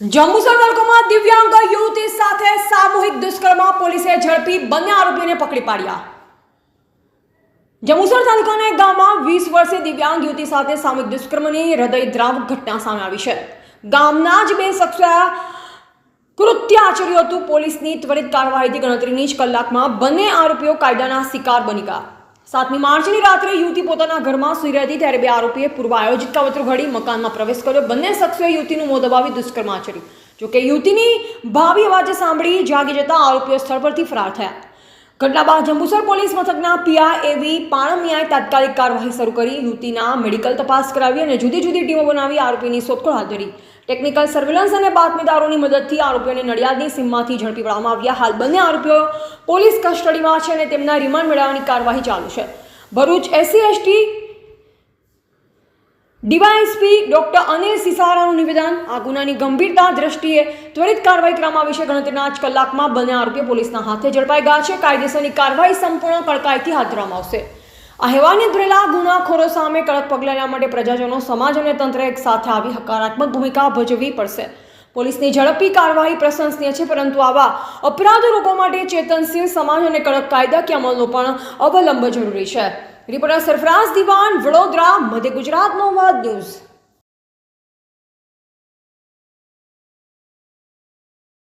જંબુસર તાલુકામાં દિવ્યાંગ યુવતી સાથે સામૂહિક દુષ્કર્મ પોલીસે ઝડપી બંને આરોપીઓને પકડી પાડ્યા. જંબુસર તાલુકાના ગામમાં વીસ વર્ષે દિવ્યાંગ યુવતી સાથે સામૂહિક દુષ્કર્મની હૃદયદ્રાવક ઘટના સામે આવી છે. ગામના જ બે શખ્સોએ કૃત્ય આચર્યું હતું. પોલીસની ત્વરિત કાર્યવાહીથી ગણતરીની જ કલાકમાં બંને આરોપીઓ કાયદાના શિકાર બની ગયા. સાતમી માર્ચની રાત્રે યુવતી પોતાના ઘરમાં સુઈ રહેતી હતી ત્યારે બે આરોપીએ પૂર્વ આયોજિત કાવતરું ઘડી મકાનમાં પ્રવેશ કર્યો. બંને શખ્સોએ યુવતીનું મોં દબાવી દુષ્કર્મ આચર્યું. જોકે યુવતીની ભાવી અવાજે સાંભળી જાગી જતા આરોપીઓ સ્થળ પરથી ફરાર થયા. ઘટના બાદ જંબુસર પોલીસ મથકના પીઆરએવી પાણમિયાએ તાત્કાલિક કાર્યવાહી શરૂ કરી. યુવતીના મેડિકલ તપાસ કરાવી અને જુદી જુદી ટીમો બનાવી આરોપીની શોધખોળ હાથ ધરી. ટેકનિકલ સર્વેલન્સ અને બાતમીદારોની મદદથી આરોપીઓને નડિયાદની સીમમાંથી ઝડપી પાડવામાં આવ્યા. હાલ બંને આરોપીઓ પોલીસ કસ્ટડીમાં છે અને તેમના રિમાન્ડ મેળવવાની કાર્યવાહી ચાલુ છે. Bharuch SC, ST DYSP doctor Anil સિસારાનું નિવેદન. આ ગુનાની ગંભીરતા દ્રષ્ટિએ ત્વરિત કાર્યવાહી કરવામાં છે. ગણતરીના જ કલાકમાં બંને આરોપીઓ પોલીસના હાથે ઝડપાઈ ગયા છે. કાયદેસરની કાર્યવાહી સંપૂર્ણ કડકાઈથી હાથ ધરવામાં આવશે. આ હેવાને ધરેલા ગુનાખોરો સામે કડક પગલાં લેવા માટે પ્રજાજનો, સમાજ અને તંત્ર એક સાથે આવી હકારાત્મક ભૂમિકા ભજવવી પડશે. પોલીસની ઝડપી કાર્યવાહી પ્રશંસનીય છે, પરંતુ આવા અપરાધ રોકવા માટે ચેતનશીલ સમાજ અને કડક કાયદાકીય અમલનો પણ અવલંબ જરૂરી છે. રિપોર્ટર સરફરાઝ દિવાન, વડોદરા, મધ્ય ગુજરાતનો વાદ ન્યૂઝ.